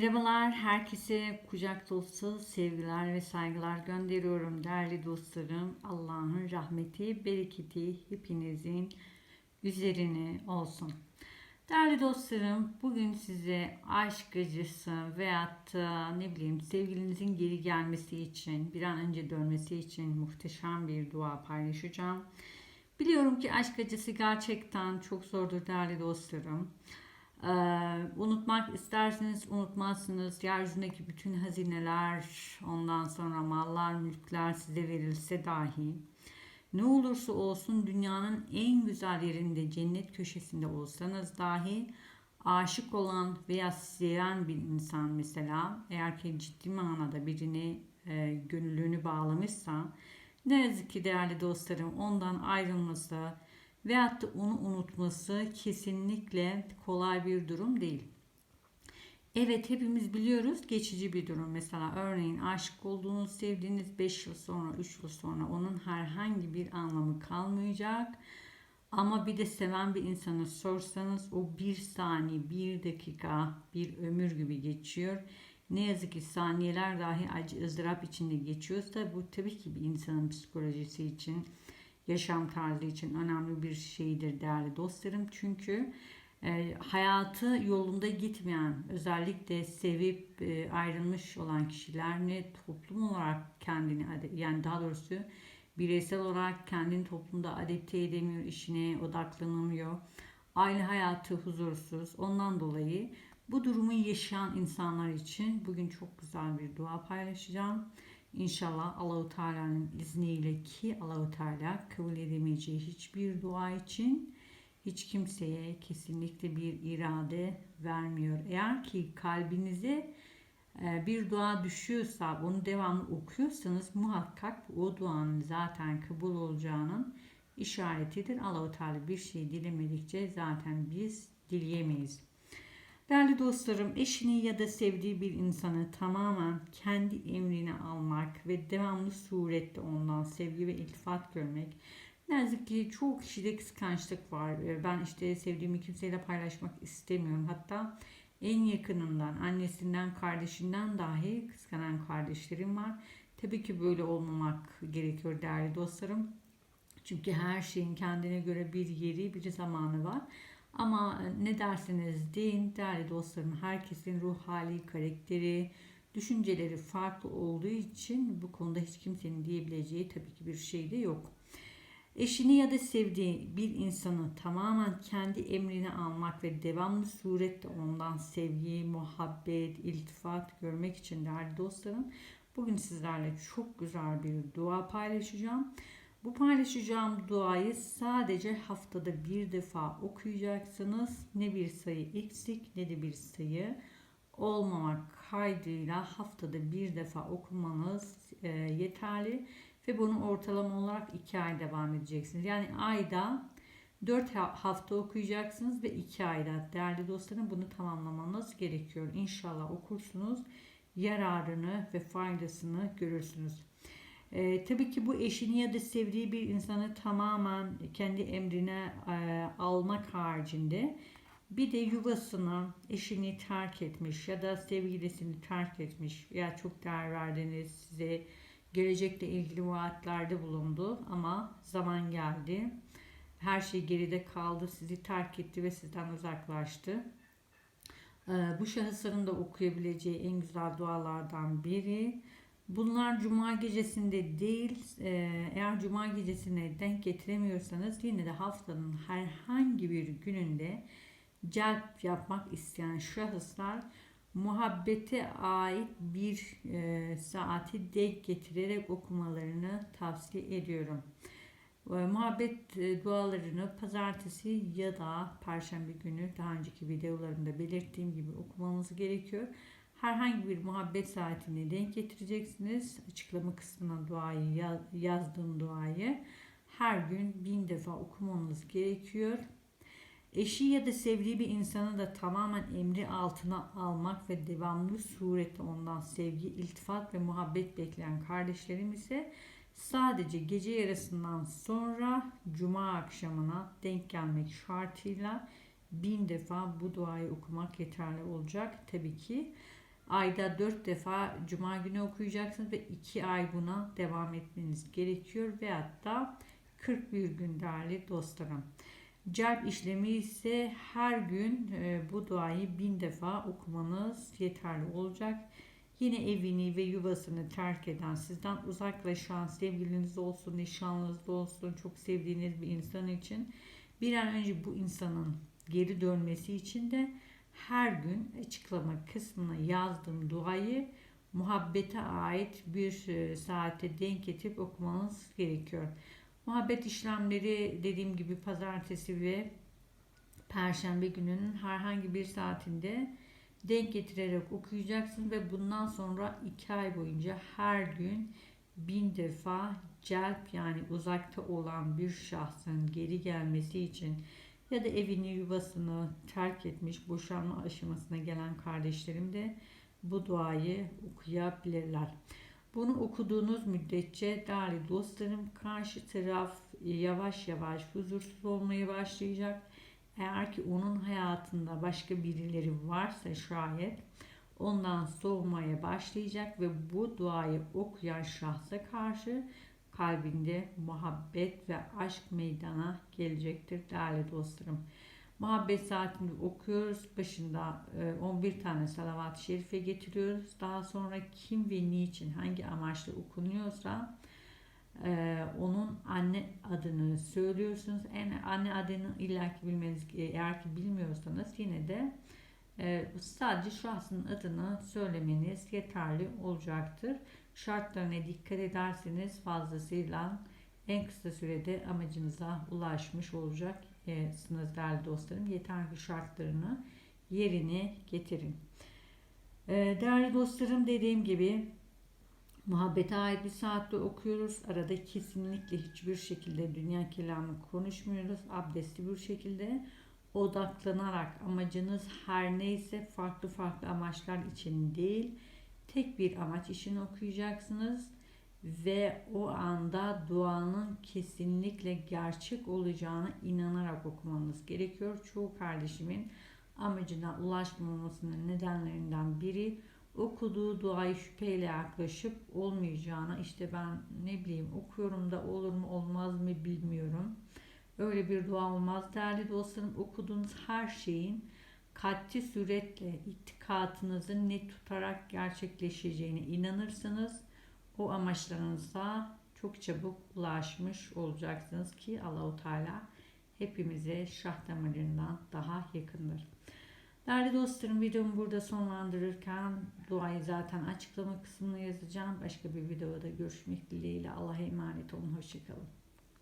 Merhabalar, herkese kucak dolusu sevgiler ve saygılar gönderiyorum değerli dostlarım. Allah'ın rahmeti, bereketi hepinizin üzerine olsun. Değerli dostlarım, bugün size aşk acısı veyahut da ne bileyim sevgilinizin geri gelmesi için, bir an önce dönmesi için muhteşem bir dua paylaşacağım. Biliyorum ki aşk acısı gerçekten çok zordur değerli dostlarım. Ee, unutmak isterseniz unutmazsınız. Yeryüzündeki bütün hazineler, ondan sonra mallar, mülkler size verilse dahi ne olursa olsun dünyanın en güzel yerinde, cennet köşesinde olsanız dahi aşık olan veya seven bir insan mesela eğer ki ciddi manada birini e, gönüllüğünü bağlamışsa ne yazık ki değerli dostlarım ondan ayrılması, veyahut da onu unutması kesinlikle kolay bir durum değil. Evet hepimiz biliyoruz geçici bir durum. Mesela örneğin aşık olduğunuz, sevdiğiniz 5 yıl sonra, 3 yıl sonra onun herhangi bir anlamı kalmayacak. Ama bir de seven bir insanı sorsanız o bir saniye, bir dakika, bir ömür gibi geçiyor. Ne yazık ki saniyeler dahi acı ızdırap içinde geçiyorsa bu tabii ki bir insanın psikolojisi için yaşam tarzı için önemli bir şeydir değerli dostlarım. Çünkü e, hayatı yolunda gitmeyen, özellikle sevip e, ayrılmış olan kişiler ne toplum olarak kendini yani daha doğrusu bireysel olarak kendini toplumda adapte edemiyor, işine odaklanamıyor. Aile hayatı huzursuz. Ondan dolayı bu durumu yaşayan insanlar için bugün çok güzel bir dua paylaşacağım. İnşallah Allahu Teala'nın izniyle ki Allahu Teala kabul edemeyeceği hiçbir dua için hiç kimseye kesinlikle bir irade vermiyor. Eğer ki kalbinize e, bir dua düşüyorsa, onu devamlı okuyorsanız muhakkak o duanın zaten kabul olacağının işaretidir. Allahu Teala bir şey dilemedikçe zaten biz dileyemeyiz. Değerli dostlarım, eşini ya da sevdiği bir insanı tamamen kendi emrine almak ve devamlı surette ondan sevgi ve iltifat görmek. Ne yazık ki çoğu kişide kıskançlık var. Ee, ben işte sevdiğimi kimseyle paylaşmak istemiyorum. Hatta en yakınından, annesinden, kardeşinden dahi kıskanan kardeşlerim var. Tabii ki böyle olmamak gerekiyor değerli dostlarım. Çünkü her şeyin kendine göre bir yeri, bir zamanı var. Ama e, ne derseniz deyin değerli dostlarım herkesin ruh hali, karakteri, düşünceleri farklı olduğu için bu konuda hiç kimsenin diyebileceği tabii ki bir şey de yok. Eşini ya da sevdiği bir insanı tamamen kendi emrine almak ve devamlı surette ondan sevgi, muhabbet, iltifat görmek için değerli dostlarım bugün sizlerle çok güzel bir dua paylaşacağım. Bu paylaşacağım duayı sadece haftada bir defa okuyacaksınız. Ne bir sayı eksik ne de bir sayı olmamak kaydıyla haftada bir defa okumanız e, yeterli ve bunu ortalama olarak 2 ay devam edeceksiniz. Yani ayda 4 hafta okuyacaksınız ve 2 ayda değerli dostlarım bunu tamamlamanız gerekiyor. İnşallah okursunuz yararını ve faydasını görürsünüz. E, tabii ki bu eşini ya da sevdiği bir insanı tamamen kendi emrine e, almak haricinde bir de yuvasını, eşini terk etmiş ya da sevgilisini terk etmiş ya çok değer verdiğiniz size gelecekle ilgili vaatlerde bulundu ama zaman geldi. Her şey geride kaldı, sizi terk etti ve sizden uzaklaştı. Ee, bu şahısların da okuyabileceği en güzel dualardan biri. Bunlar cuma gecesinde değil, e, eğer cuma gecesine denk getiremiyorsanız yine de haftanın herhangi bir gününde celp yapmak isteyen şahıslar muhabbete ait bir e, saati denk getirerek okumalarını tavsiye ediyorum. E, muhabbet dualarını pazartesi ya da perşembe günü daha önceki videolarımda belirttiğim gibi okumanız gerekiyor herhangi bir muhabbet saatine denk getireceksiniz. Açıklama kısmına duayı yazdığım duayı her gün bin defa okumanız gerekiyor. Eşi ya da sevdiği bir insanı da tamamen emri altına almak ve devamlı surette ondan sevgi, iltifat ve muhabbet bekleyen kardeşlerim ise sadece gece yarısından sonra cuma akşamına denk gelmek şartıyla bin defa bu duayı okumak yeterli olacak. Tabii ki Ayda 4 defa cuma günü okuyacaksınız ve 2 ay buna devam etmeniz gerekiyor ve hatta 41 gün değerli dostlarım. Celp işlemi ise her gün e, bu duayı bin defa okumanız yeterli olacak. Yine evini ve yuvasını terk eden, sizden uzaklaşan, sevgiliniz olsun, nişanlınız olsun, çok sevdiğiniz bir insan için bir an önce bu insanın geri dönmesi için de her gün açıklama kısmına yazdığım duayı muhabbete ait bir e, saate denk getirip okumanız gerekiyor. Muhabbet işlemleri dediğim gibi pazartesi ve perşembe gününün herhangi bir saatinde denk getirerek okuyacaksın ve bundan sonra iki ay boyunca her gün bin defa celp yani uzakta olan bir şahsın geri gelmesi için ya da evini yuvasını terk etmiş boşanma aşamasına gelen kardeşlerim de bu duayı okuyabilirler. Bunu okuduğunuz müddetçe değerli dostlarım karşı taraf yavaş yavaş huzursuz olmaya başlayacak. Eğer ki onun hayatında başka birileri varsa şayet ondan soğumaya başlayacak ve bu duayı okuyan şahsa karşı kalbinde muhabbet ve aşk meydana gelecektir değerli dostlarım. Muhabbet saatini okuyoruz. Başında 11 tane salavat-ı şerife getiriyoruz. Daha sonra kim ve niçin hangi amaçla okunuyorsa e, onun anne adını söylüyorsunuz. En anne adını illaki bilmeniz eğer ki bilmiyorsanız yine de e, sadece şahsın adını söylemeniz yeterli olacaktır. Şartlarına dikkat ederseniz fazlasıyla en kısa sürede amacınıza ulaşmış olacaksınız değerli dostlarım. Yeter ki şartlarını yerine getirin. E, değerli dostlarım dediğim gibi Muhabbete ait bir saatte okuyoruz. Arada kesinlikle hiçbir şekilde dünya kelamı konuşmuyoruz. Abdestli bir şekilde odaklanarak amacınız her neyse farklı farklı amaçlar için değil tek bir amaç için okuyacaksınız ve o anda duanın kesinlikle gerçek olacağına inanarak okumanız gerekiyor. Çoğu kardeşimin amacına ulaşmamasının nedenlerinden biri okuduğu duayı şüpheyle yaklaşıp olmayacağına işte ben ne bileyim okuyorum da olur mu olmaz mı bilmiyorum. Öyle bir dua olmaz. Değerli dostlarım okuduğunuz her şeyin katli suretle itikatınızı net tutarak gerçekleşeceğine inanırsanız o amaçlarınıza çok çabuk ulaşmış olacaksınız ki Allahu Teala hepimize şah damarından daha yakındır. Değerli dostlarım videomu burada sonlandırırken duayı zaten açıklama kısmına yazacağım. Başka bir videoda görüşmek dileğiyle Allah'a emanet olun. Hoşçakalın.